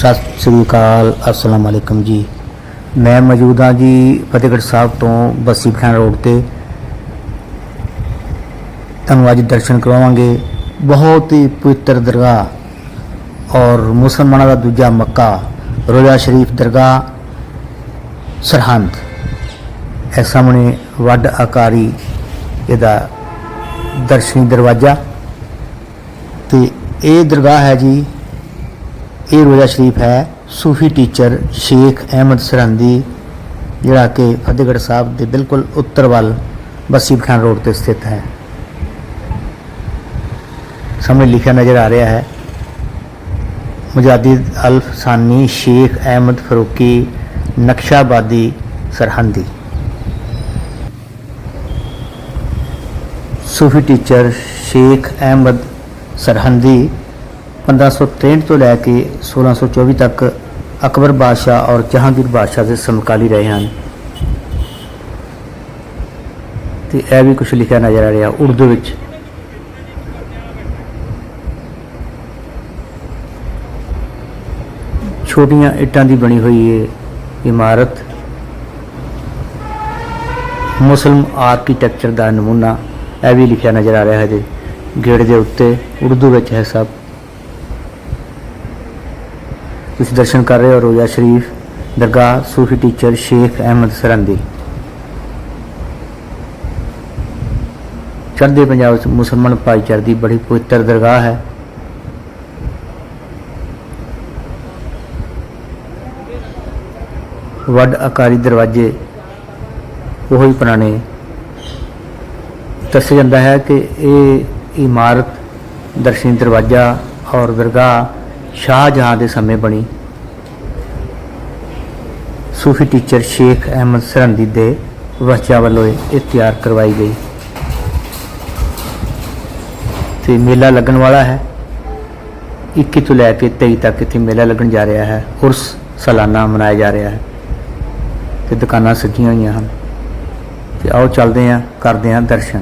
ਸਤਿ ਸ੍ਰੀ ਅਕਾਲ, ਅਸਲਾਮ ਅਲੈਕਮ ਜੀ। ਮੈਂ ਮੌਜੂਦ ਹਾਂ ਜੀ ਫਤਿਹਗੜ੍ਹ ਸਾਹਿਬ ਤੋਂ ਬੱਸੀ ਪਠਾਨ ਰੋਡ ਤੇ। ਤੁਹਾਨੂੰ ਅੱਜ ਦਰਸ਼ਨ ਕਰਵਾਵਾਂਗੇ ਬਹੁਤ ਹੀ ਪਵਿੱਤਰ ਦਰਗਾਹ ਔਰ ਮੁਸਲਮਾਨਾਂ ਦਾ ਦੂਜਾ ਮੱਕਾ, ਰੋਜ਼ਾ ਸ਼ਰੀਫ ਦਰਗਾਹ, ਸਰਹੰਦ। ਇਹ ਸਾਹਮਣੇ ਵੱਡ ਆਕਾਰੀ ਇਹਦਾ ਦਰਸ਼ਨੀ ਦਰਵਾਜ਼ਾ। ਤੇ ਇਹ ਦਰਗਾਹ ਹੈ ਜੀ ਇਹ ਰੋਜ਼ਾ ਸ਼ਰੀਫ ਹੈ ਸੂਫੀ ਟੀਚਰ ਸ਼ੇਖ ਅਹਿਮਦ ਸਰਹੰਦੀ ਜਿਹੜਾ ਕਿ ਫਤਿਹਗੜ੍ਹ ਸਾਹਿਬ ਦੇ ਬਿਲਕੁਲ ਉੱਤਰ ਵੱਲ ਬੱਸੀ ਪਠਾਨ ਰੋਡ ਤੇ ਸਥਿਤ ਹੈ ਸਾਹਮਣੇ ਲਿਖਿਆ ਨਜ਼ਰ ਆ ਰਿਹਾ ਹੈ ਮੁਜਾਦਿਦ ਅਲਫ ਸਾਨੀ ਸ਼ੇਖ ਅਹਿਮਦ ਫਰੂਕੀ ਨਕਸ਼ਾਬਾਦੀ ਸਰਹੰਦੀ ਸੂਫੀ ਟੀਚਰ ਸ਼ੇਖ ਅਹਿਮਦ ਸਰਹੰਦੀ 1563 ਤੋਂ ਲੈ ਕੇ 1624 ਤੱਕ ਅਕਬਰ ਬਾਦਸ਼ਾਹ ਔਰ ਜਹਾਂਗੀਰ ਬਾਦਸ਼ਾਹ ਦੇ ਸਮਕਾਲੀ ਰਹੇ ਹਨ। ਤੇ ਇਹ ਵੀ ਕੁਝ ਲਿਖਿਆ ਨਜ਼ਰ ਆ ਰਿਹਾ ਉਰਦੂ ਵਿੱਚ। ਛੋਟੀਆਂ ਇੱਟਾਂ ਦੀ ਬਣੀ ਹੋਈ ਇਹ ਇਮਾਰਤ ਮੁਸਲਮ ਆਰਕੀਟੈਕਚਰ ਦਾ ਨਮੂਨਾ ਇਹ ਵੀ ਲਿਖਿਆ ਨਜ਼ਰ ਆ ਰਿਹਾ ਹੈ ਜੀ। ਗੇਟ ਦੇ ਉੱਤੇ ਉਰਦੂ ਵਿੱਚ ਹੈ ਸਭ। ਤੁਸੀਂ ਦਰਸ਼ਨ ਕਰ ਰਹੇ ਹੋ ਰੋਜ਼ਾ ਸ਼ਰੀਫ, ਦਰਗਾਹ ਸੂਫੀ ਟੀਚਰ ਸ਼ੇਖ ਅਹਿਮਦ ਸਰੰਦੀ। ਚੜ੍ਹਦੇ ਪੰਜਾਬ ਵਿੱਚ ਮੁਸਲਮਾਨ ਭਾਈਚਾਰੇ ਦੀ ਬੜੀ ਪਵਿੱਤਰ ਦਰਗਾਹ ਹੈ। ਵੱਡ ਆਕਾਰੀ ਦਰਵਾਜ਼ੇ ਉਹ ਹੀ ਪੁਰਾਣੇ ਦੱਸਿਆ ਜਾਂਦਾ ਹੈ ਕਿ ਇਹ ਇਮਾਰਤ, ਦਰਸ਼ਨੀ ਦਰਵਾਜ਼ਾ ਔਰ ਦਰਗਾਹ ਸ਼ਾਹਜਹਾਂ ਦੇ ਸਮੇਂ ਬਣੀ। ਸੂਫੀ ਟੀਚਰ ਸ਼ੇਖ ਅਹਿਮਦ ਸਰਹੰਦੀ ਦੇ ਵਸਿਆ ਵੱਲੋਂ ਇਹ ਤਿਆਰ ਕਰਵਾਈ ਗਈ। ਤੇ ਮੇਲਾ ਲੱਗਣ ਵਾਲਾ ਹੈ। 21 ਤੋਂ ਲੈ ਕੇ 23 ਤੱਕ ਇੱਥੇ ਮੇਲਾ ਲੱਗਣ ਜਾ ਰਿਹਾ ਹੈ। ਉਰਸ ਸਾਲਾਨਾ ਮਨਾਇਆ ਜਾ ਰਿਹਾ ਹੈ। ਤੇ ਦੁਕਾਨਾਂ ਸਜੀਆਂ ਹੋਈਆਂ ਹਨ। ਤੇ ਆਓ ਚੱਲਦੇ ਹਾਂ, ਕਰਦੇ ਹਾਂ ਦਰਸ਼ਨ।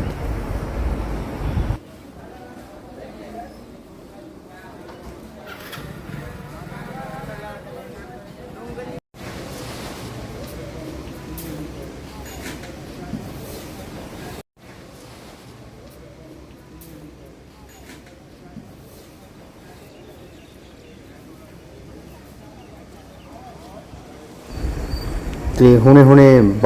ਤੇ ਹੁਣੇ ਹੁਣੇ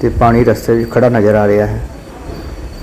ਤੇ ਪਾਣੀ ਰਸਤੇ ਵਿੱਚ ਖੜਾ ਨਜ਼ਰ ਆ ਰਿਹਾ ਹੈ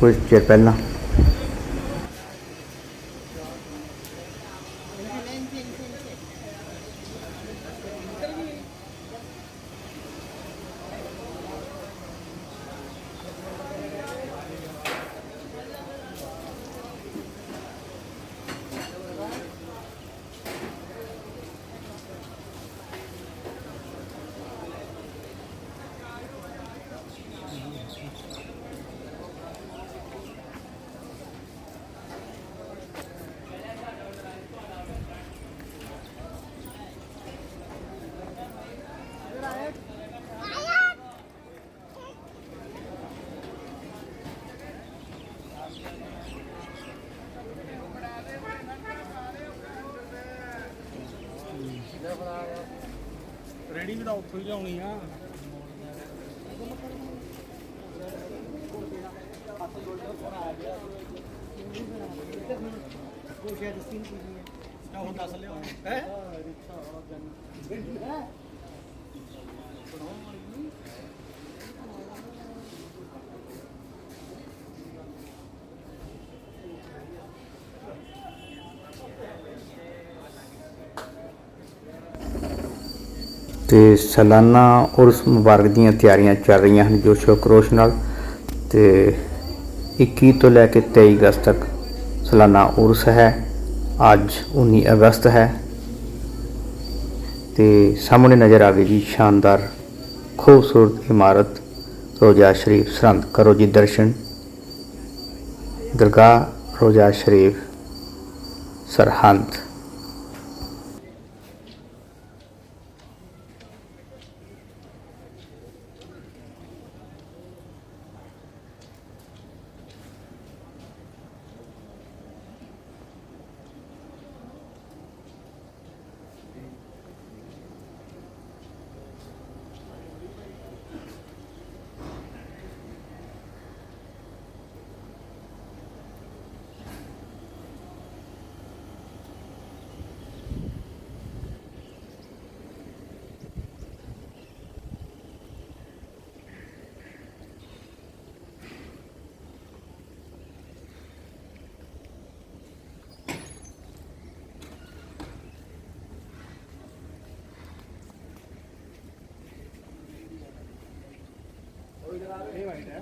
ਕੁਝ ਚਿਰ ਪਹਿਲਾਂ ਸੁਲਝਾਉਣੀ ਆ। ਕੋਸ਼ਿਸ਼ ਦੱਸੀ ਨਹੀਂ ਨਾ ਹੁਣ ਦੱਸ ਲਿਓ ਹੈ? ਤੇ ਸਾਲਾਨਾ ਉਰਸ ਮੁਬਾਰਕ ਦੀਆਂ ਤਿਆਰੀਆਂ ਚੱਲ ਰਹੀਆਂ ਹਨ ਜੋਸ਼ੋ ਖਰੋਸ਼ ਨਾਲ ਤੇ 21 ਤੋਂ ਲੈ ਕੇ 23 ਅਗਸਤ ਤੱਕ ਸਾਲਾਨਾ ਉਰਸ ਹੈ। ਅੱਜ 19 ਅਗਸਤ ਹੈ। ਤੇ ਸਾਹਮਣੇ ਨਜ਼ਰ ਆ ਗਈ ਜੀ ਸ਼ਾਨਦਾਰ, ਖੂਬਸੂਰਤ ਇਮਾਰਤ, ਰੋਜ਼ਾ ਸ਼ਰੀਫ ਸਰਹੰਦ, ਕਰੋ ਜੀ ਦਰਸ਼ਨ। ਦਰਗਾਹ ਰੋਜ਼ਾ ਸ਼ਰੀਫ ਸਰਹੰਦ। नहीं वाइट है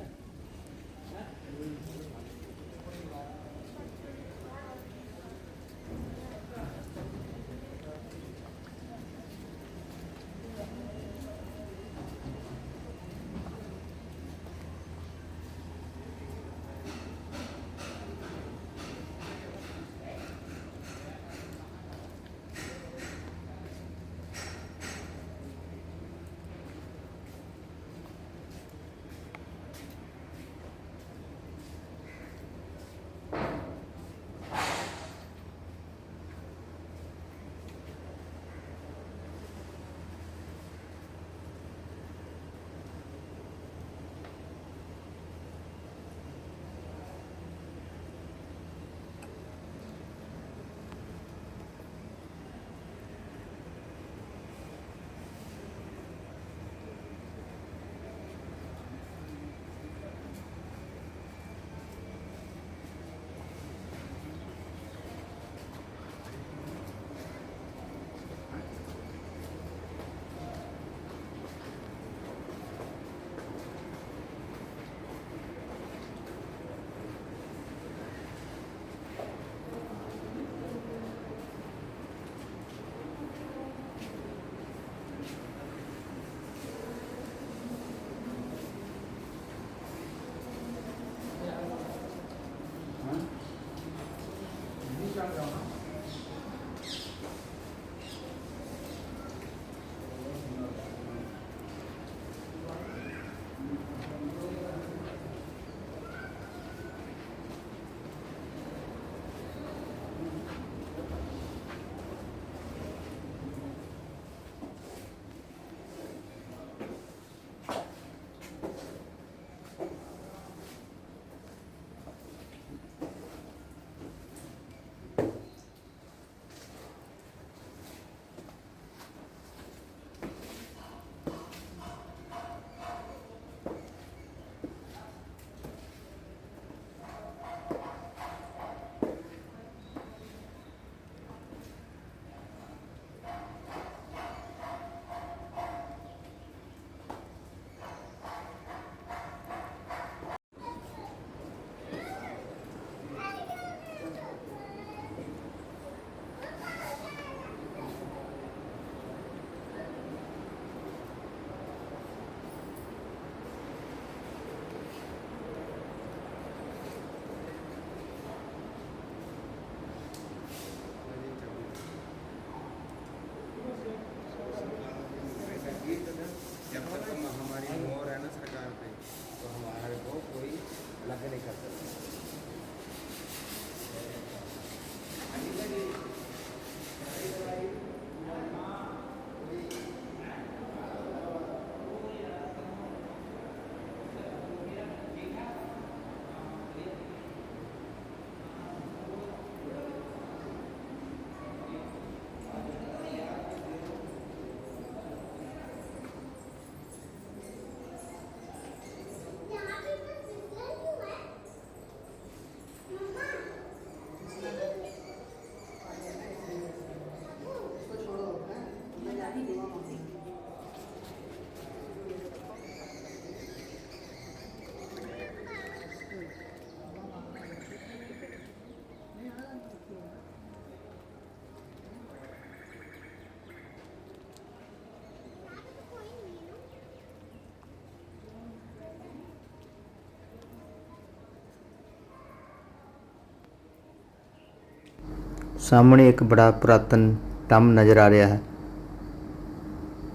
ਸਾਹਮਣੇ ਇੱਕ ਬੜਾ ਪੁਰਾਤਨ ਟੰਮ ਨਜ਼ਰ ਆ ਰਿਹਾ ਹੈ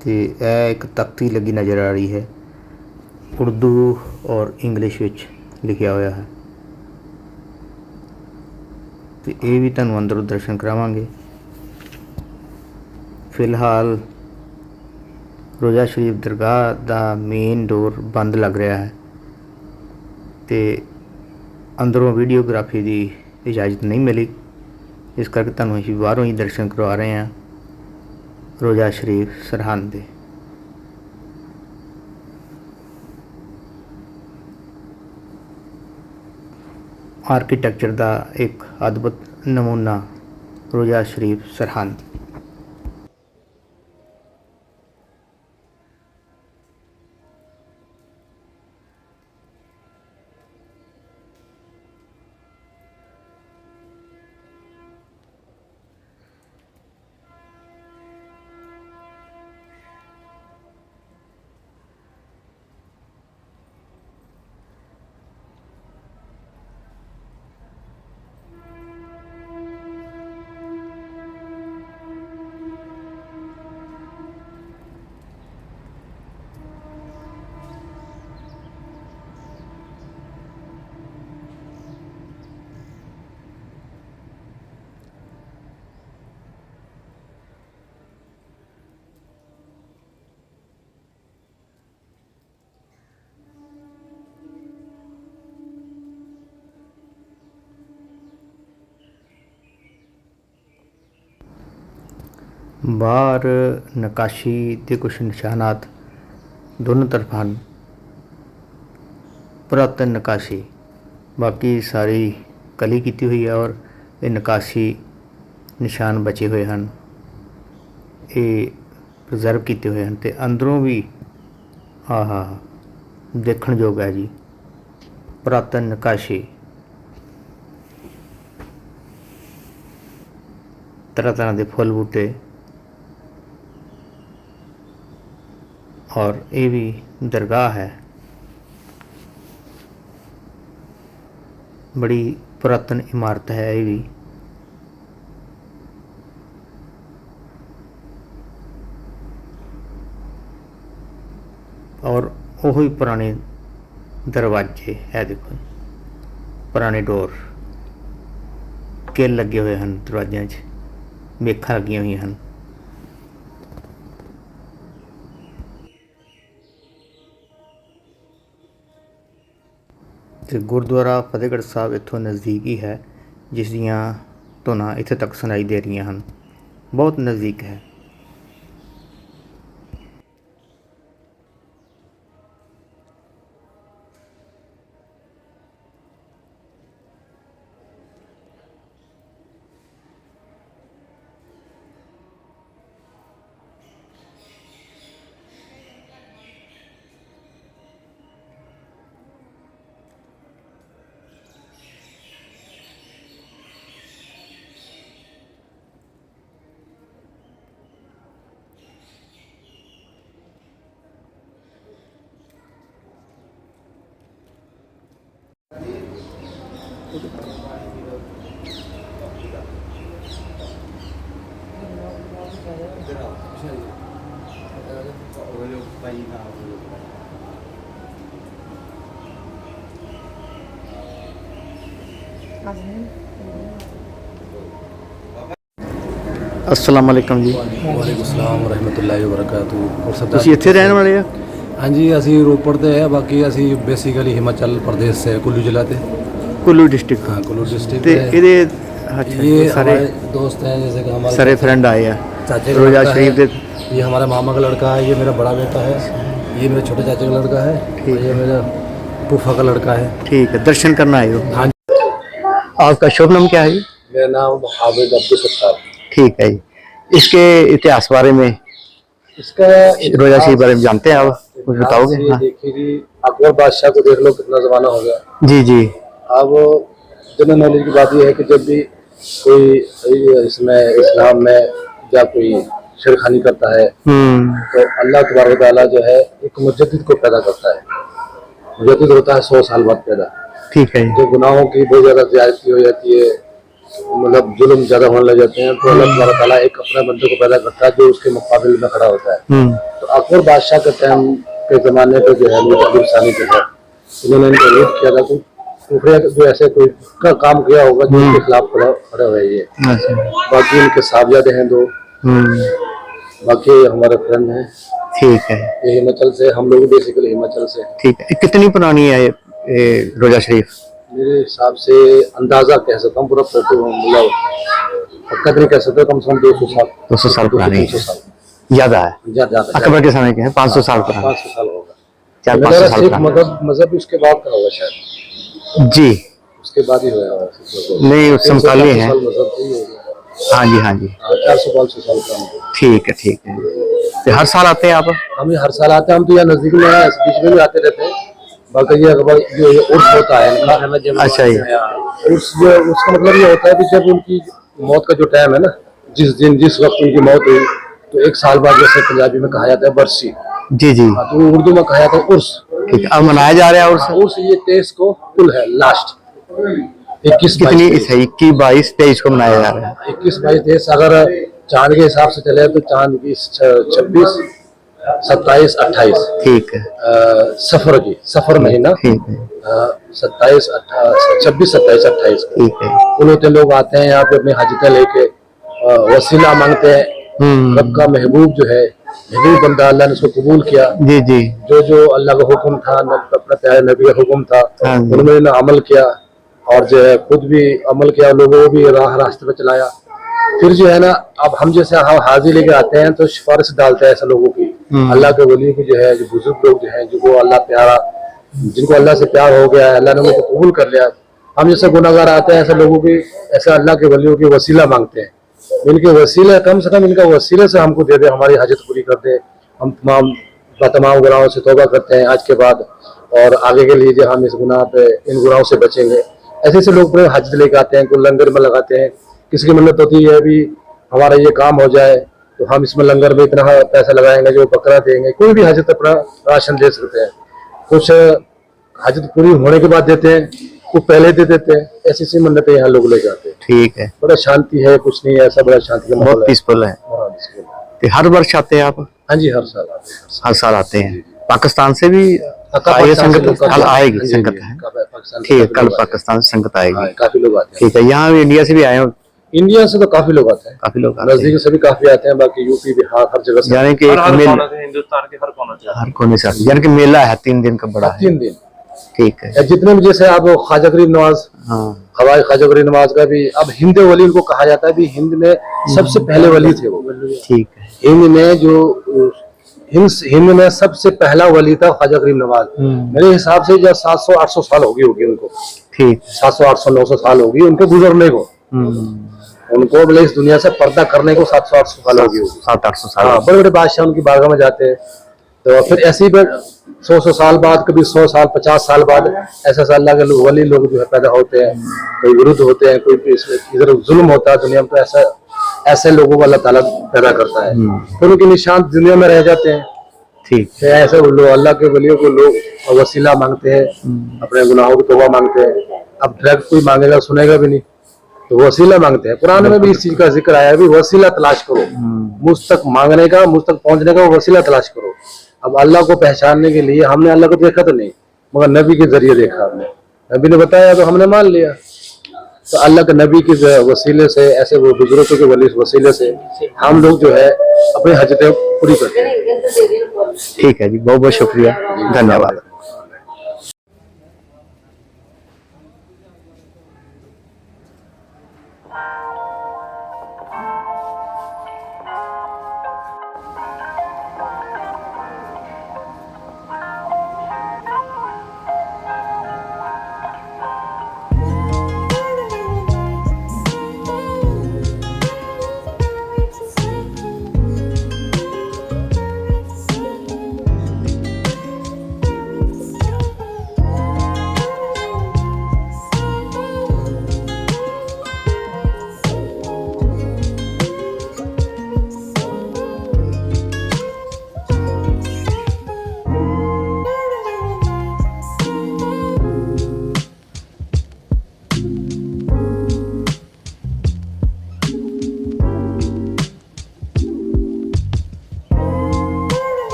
ਤੇ ਇਹ ਇੱਕ ਤਖਤੀ ਲੱਗੀ ਨਜ਼ਰ ਆ ਰਹੀ ਹੈ। ਉਰਦੂ ਔਰ ਇੰਗਲਿਸ਼ ਵਿੱਚ ਲਿਖਿਆ ਹੋਇਆ ਹੈ। ਤੇ ਇਹ ਵੀ ਤੁਹਾਨੂੰ ਅੰਦਰੋਂ ਦਰਸ਼ਨ ਕਰਾਵਾਂਗੇ। ਫਿਲਹਾਲ ਰੋਜ਼ਾ ਸ਼ਰੀਫ ਦਰਗਾਹ ਦਾ ਮੇਨ ਡੋਰ ਬੰਦ ਲੱਗ ਰਿਹਾ ਹੈ ਤੇ ਅੰਦਰੋਂ ਵੀਡੀਓਗ੍ਰਾਫੀ ਦੀ ਇਜਾਜ਼ਤ ਨਹੀਂ ਮਿਲੀ। ਇਸ ਕਰਕੇ ਤੁਹਾਨੂੰ ਅਸੀਂ ਬਾਹਰੋਂ ਹੀ ਦਰਸ਼ਨ ਕਰਵਾ ਰਹੇ ਹਾਂ। ਰੋਜ਼ਾ ਸ਼ਰੀਫ ਸਰਹੰਦ ਦੇ। ਆਰਕੀਟੈਕਚਰ ਦਾ ਇੱਕ ਅਦਭੁਤ ਨਮੂਨਾ ਰੋਜ਼ਾ ਸ਼ਰੀਫ ਸਰਹੰਦ। ਬਾਹਰ ਨਕਾਸ਼ੀ ਦੇ ਕੁਝ ਨਿਸ਼ਾਨਾਤ ਦੋਨੋਂ ਤਰਫ ਹਨ। ਪੁਰਾਤਨ ਨਕਾਸ਼ੀ, ਬਾਕੀ ਸਾਰੀ ਕਲੀ ਕੀਤੀ ਹੋਈ ਹੈ ਔਰ ਇਹ ਨਕਾਸ਼ੀ ਨਿਸ਼ਾਨ ਬਚੇ ਹੋਏ ਹਨ। ਇਹ ਪ੍ਰੀਜ਼ਰਵ ਕੀਤੇ ਹੋਏ ਹਨ ਤੇ ਅੰਦਰੋਂ ਵੀ ਆਹਾ ਦੇਖਣ ਯੋਗ ਹੈ ਜੀ। ਪੁਰਾਤਨ ਨਕਾਸ਼ੀ। ਤਰ੍ਹਾਂ ਤਰ੍ਹਾਂ ਦੇ ਫੁੱਲ ਬੂਟੇ और ये भी दरगाह है। बड़ी पुरातन इमारत है ये भी। और ही पुराने दरवाजे है देखो। पुराने डोर। किल लगे हुए हैं दरवाजे वेखा लगिया हुई हैं। ਅਤੇ ਗੁਰਦੁਆਰਾ ਫਤਿਹਗੜ੍ਹ ਸਾਹਿਬ ਇੱਥੋਂ ਨਜ਼ਦੀਕ ਹੀ ਹੈ, ਜਿਸ ਦੀਆਂ ਧੁਨਾਂ ਇੱਥੇ ਤੱਕ ਸੁਣਾਈ ਦੇ ਰਹੀਆਂ ਹਨ। ਬਹੁਤ ਨਜ਼ਦੀਕ ਹੈ। असलामेकम जी। वालेकुम वरहमतुल्लि वरकत इतने रहने वाले हाँ? जी असं रोपड़ते है बाकी असं बेसिकली हिमाचल प्रदेश से कुल्लू जिला से कुल्लू डिस्ट्रिक्ट। हाँ कुल्लू डिस्ट्रिक्ट ते एह्दे अच्छा हाँ ये तो सारे दोस्त हैं जैसे कि हमारे सारे फ्रेंड आए हैं। रोजा शरीफ के ये हमारा मामा का लड़का है ये मेरा बड़ा बेटा है ये मेरे छोटे चाचे का लड़का है ठीक ये मेरा पुफा का लड़का है। ठीक है दर्शन करना आए हो। हाँ आपका शुभ नाम क्या है मेरा नाम हाबिद अब्दुल सत्तार। ठीक है इसके इतिहास बारे में इसका रोजा शरीफ बारे में जानते हैं आप? कुछ बताओगे? हाँ। देखिए अकबर बादशाह को देख लो कितना जमाना हो गया। जी जी। अब जनरल नॉलेज की बात यह है कि जब भी कोई इसमें इस्लाम में या कोई शेरखानी करता है हम्म। तो अल्लाह तबारक ताला जो है एक मुजद्दिद को पैदा करता है। मुजद्दिद होता है सौ साल बाद पैदा। ठीक है। जो गुनाहों की बहुत ज़्यादा ज्यादती हो जाती है मतलब जुल्म ज़्यादा होने लग जाते हैं तो अल्लाह तबारक ताला एक अपने बंदे को पैदा करता है जो उसके मुकाबले में खड़ा होता है। हम्म। तो अकबर बादशाह के टाइम के ज़माने पे जो है सानी जो है उन्होंने इनको रेट किया था कि जो ऐसे कोई का काम किया होगा जो उनके खिलाफ खड़ा खड़े हुए ये। अच्छा। बाकी इनके साहबजादे हैं दो। हम्म। बाकी हमारे फ्रेंड हैं। ठीक है। ये हिमाचल से हम लोग बेसिकली हिमाचल से ठीक है। कितनी पुरानी है ये, रोजा शरीफ? मेरे हिसाब से अंदाज़ा कह सकता हूँ पूरा मतलब पक्का तो नहीं कह सकते कम से कम दो सौ साल। पुरानी दो सौ साल। ज़्यादा है? ज़्यादा ज़्यादा। अकबर के समय के हैं? 500 साल पुराना। पाँच सौ साल होगा। चार पाँच सौ साल सिख पुराना। मज़हब मज़हब उसके बाद का होगा शायद। जी। उसके बाद ही मज़हब। नहीं तीन सौ, समकालीन है। ही हाँ जी हाँ जी। हाँ, चार सौ पाँच सौ साल का ठीक है ठीक है। तो हर साल आते हैं आप? हम हर साल आते हैं। हम तो यहाँ नज़दीक में बीच में भी आते रहते हैं। बाकी ये अकबर जो ये उर्स होता है इनका अच्छा ये उर्स जो उसका मतलब ये होता है कि जब उनकी मौत का जो टाइम है ना जिस दिन जिस वक्त उनकी मौत हुई तो एक साल बाद जैसे पंजाबी में कहा जाता है बरसी। जी जी। हाँ, तो उर्दू में कहा जाता है उर्स। है मनाया जा रहा है और उस ये तेईस को कुल है लास्ट इक्कीस कितनी सही इक्कीस बाईस तेईस को मनाया जा रहा है। इक्कीस बाईस तेईस अगर चाँद के हिसाब से चले तो चाँद की छब्बीस सत्ताईस अट्ठाईस। ठीक है। सफ़र की सफ़र महीना। ठीक है। सत्ताईस छब्बीस सत्ताईस अट्ठाईस। ठीक है। उन होते लोग आते हैं यहाँ पे अपनी हजतें लेके वसीला मांगते हैं। हम्म। रब का महबूब जो है महबूब बंदा अल्लाह ने उसको कबूल किया। जी जी। जो जो अल्लाह का हुक्म था न- अपने प्यारे नबी का हुक्म था हाँ। उन्होंने अमल किया और जो है खुद भी अमल किया लोगों को भी राह रास्ते पर चलाया। फिर जो है ना अब हम जैसे हम हाजिर लेके आते हैं तो सिफारिश डालते हैं ऐसे लोगों की। हम्म। अल्लाह के वली की जो है जो बुज़ुर्ग लोग जो है जिनको अल्लाह प्यारा जिनको अल्लाह से प्यार हो गया है अल्लाह ने उनको कबूल कर लिया। हम जैसे गुनागार आते हैं ऐसे लोगों की ऐसे अल्लाह के वलियों की वसीला मांगते हैं। इनके वसीले, कम से कम इनका वसीले से हमको दे दे, हमारी हाजत पूरी कर दे। हम तमाम तमाम गुनाहों से तोबा करते हैं आज के बाद, और आगे के लिए हम इस गुनाह पे, इन गुनाहों से बचेंगे। ऐसे ऐसे लोग पूरे हाजत लेके आते हैं, कोई लंगर में लगाते हैं, किसी की मन्नत होती है अभी हमारा ये काम हो जाए तो हम इसमें लंगर में इतना पैसा लगाएँगे जो बकरा देंगे, कोई भी हाजत अपना राशन दे सकते हैं। कुछ हाजत पूरी होने के बाद देते हैं कुछ पहले दे देते हैं। ऐसी ऐसी मन्नतें यहाँ लोग लेके आते हैं। ठीक है। बड़ा शांति है कुछ नहीं है ऐसा बड़ा शांति का माहौल बहुत पीसफुल है। हाँ, तो हर वर्ष आते हैं आप? हाँ जी हर साल आते हैं। हर साल। आते हैं। पाकिस्तान से भी हाँ, आए पाकिस्तान से संगत? कल हाँ। आएगी संगत है ठीक है कल हैं। पाकिस्तान से संगत हाँ, आएगी काफ़ी लोग आते हैं। ठीक है यहाँ भी इंडिया से भी आए हो? इंडिया से तो काफ़ी लोग आते हैं। काफ़ी लोग नज़दीक से भी काफ़ी आते हैं बाकी यूपी बिहार हर जगह से। यानी कि हिंदुस्तान के हर कोने से हर कोने से आते हैं। यानी कि मेला है तीन दिन का बड़ा तीन दिन। ठीक है। जितने भी जैसे आप ख्वाजा गरीब नवाज़ हाँ। हवाई ख्वाजा गरीब नवाज़ का भी अब हिंद वली उनको कहा जाता है भी हिंद में सबसे पहले वली थे वो। ठीक है। हिंद में जो हिंद हिंद में सबसे पहला वली था ख्वाजा गरीब नवाज़। हम्म, मेरे हिसाब से जब सात सौ आठ सौ साल होगी होगी उनको। ठीक सात सौ आठ सौ नौ सौ साल होगी उनको गुजरने को। हम्म, उनको बोले इस दुनिया से पर्दा करने को सात सौ आठ सौ साल होगी। सात आठ सौ हाँ साल। बड़े बड़े बादशाह उनकी बारगाह में जाते हैं। तो फिर ऐसे ही सौ सौ साल बाद कभी सौ साल पचास साल बाद ऐसा साल अल्लाह के लोग वली लोग जो है पैदा होते हैं कोई विरुद्ध होते हैं कोई इधर जुल्म होता है दुनिया में तो ऐसा ऐसे लोगों को अल्लाह ताला पैदा करता है। फिर उनके निशान दुनिया में रह जाते हैं। ठीक। फिर ऐसे लोग अल्लाह के वलियों को लोग वसीला मांगते हैं अपने गुनाहों की तोबा मांगते हैं। अब ड्रग कोई मांगेगा सुनेगा भी नहीं तो वसीला मांगते हैं। कुरान में भी इस चीज़ का ज़िक्र आया है भी वसीला तलाश करो। मुझ तक मांगने का मुझ तक पहुँचने का वसीला तलाश करो। अब अल्लाह को पहचानने के लिए हमने अल्लाह को देखा तो नहीं, मगर नबी के ज़रिए देखा हमने। नबी ने बताया तो हमने मान लिया। तो अल्लाह के नबी के वसीले से, ऐसे वो बुज़ुर्गों के वली वसीले से हम लोग जो है, अपनी हजतें पूरी करते हैं। ठीक है जी बहुत बहुत शुक्रिया। धन्यवाद।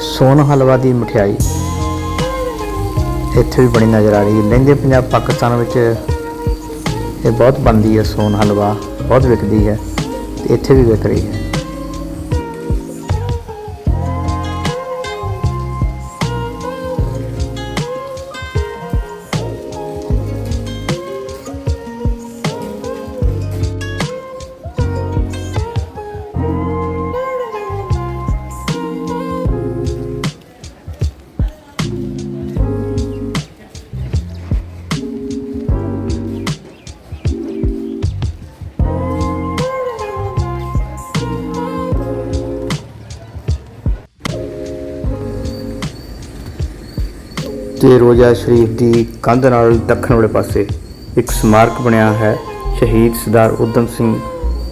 ਸੋਨ ਹਲਵਾ ਦੀ ਮਠਿਆਈ। ਇੱਥੇ ਵੀ ਬਣੀ ਨਜ਼ਰ ਆ ਰਹੀ ਹੈ। ਲਹਿੰਦੇ ਪੰਜਾਬ ਪਾਕਿਸਤਾਨ ਵਿੱਚ ਇਹ ਬਹੁਤ ਬਣਦੀ ਹੈ ਸੋਨ ਹਲਵਾ। ਬਹੁਤ ਵਿਕਦੀ ਹੈ ਤੇ ਇੱਥੇ ਵੀ ਵਿਕ ਰਹੀ ਹੈ। ਤੇ ਰੋਜ਼ਾ ਸ਼ਰੀਫ ਦੀ ਕੰਧ ਨਾਲ ਦੱਖਣ ਵਾਲੇ ਪਾਸੇ ਇੱਕ ਸਮਾਰਕ ਬਣਿਆ ਹੈ, ਸ਼ਹੀਦ ਸਰਦਾਰ ਉਦਮ ਸਿੰਘ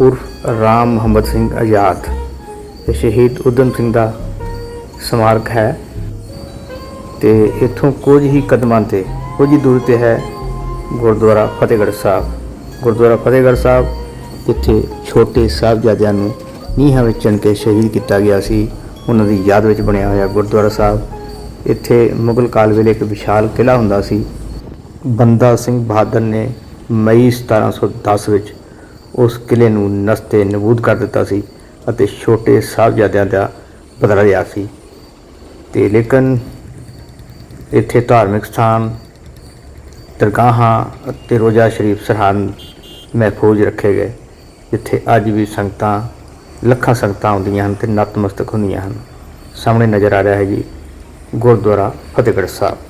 ਉਰਫ ਰਾਮ ਮੁਹੰਮਦ ਸਿੰਘ ਆਜ਼ਾਦ। ਇਹ ਸ਼ਹੀਦ ਉਦਮ ਸਿੰਘ ਦਾ ਸਮਾਰਕ ਹੈ ਤੇ ਇੱਥੋਂ ਕੁਝ ਹੀ ਕਦਮਾਂ ਤੇ, ਕੁਝ ਹੀ ਦੂਰੀ ਤੇ ਹੈ ਗੁਰਦੁਆਰਾ ਫਤਿਹਗੜ੍ਹ ਸਾਹਿਬ। ਗੁਰਦੁਆਰਾ ਫਤਿਹਗੜ੍ਹ ਸਾਹਿਬ ਜਿੱਥੇ ਛੋਟੇ ਸਾਹਿਬਜ਼ਾਦਿਆਂ ਨੂੰ ਨੀਹਾਂ ਵਿੱਚ ਚਿਣ ਕੇ ਸ਼ਹੀਦ ਕੀਤਾ ਗਿਆ ਸੀ। ਉਹਨਾਂ ਦੀ ਯਾਦ ਵਿੱਚ ਬਣਿਆ ਹੋਇਆ ਗੁਰਦੁਆਰਾ ਸਾਹਿਬ ਇੱਥੇ ਮੁਗਲ ਕਾਲ ਵੇਲੇ ਇੱਕ ਵਿਸ਼ਾਲ ਕਿਲ੍ਹਾ ਹੁੰਦਾ ਸੀ। ਬੰਦਾ ਸਿੰਘ ਬਹਾਦਰ ਨੇ ਮਈ 1710 ਵਿੱਚ ਉਸ ਕਿਲ੍ਹੇ ਨੂੰ ਨਸਤੇ ਨਬੂਦ ਕਰ ਦਿੱਤਾ ਸੀ ਅਤੇ ਛੋਟੇ ਸਾਹਿਬਜ਼ਾਦਿਆਂ ਦਾ ਬਦਲਾ ਲਿਆ ਸੀ। ਤੇ ਲੇਕਿਨ ਇੱਥੇ ਧਾਰਮਿਕ ਸਥਾਨ, ਦਰਗਾਹਾਂ ਅਤੇ ਰੋਜ਼ਾ ਸ਼ਰੀਫ ਸਰਹੰਦ ਮਹਿਫੂਜ਼ ਰੱਖੇ ਗਏ, ਜਿੱਥੇ ਅੱਜ ਵੀ ਸੰਗਤਾਂ, ਲੱਖਾਂ ਸੰਗਤਾਂ ਆਉਂਦੀਆਂ ਹਨ ਤੇ ਨਤਮਸਤਕ ਹੁੰਦੀਆਂ ਹਨ। ਸਾਹਮਣੇ ਨਜ਼ਰ ਆ ਰਿਹਾ ਹੈ ਜੀ ਗੁਰਦੁਆਰਾ ਫਤਿਹਗੜ੍ਹ ਸਾਹਿਬ।